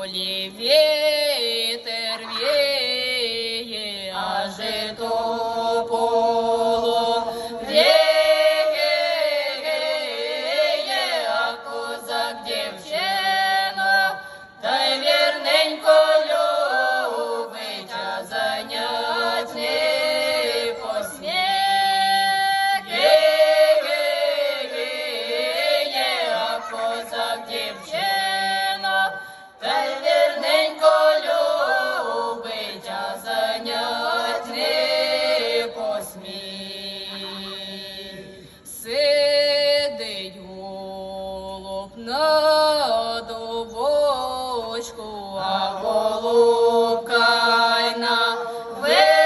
полі вітер віє, а жито на дубочку, а голубка й на вишні.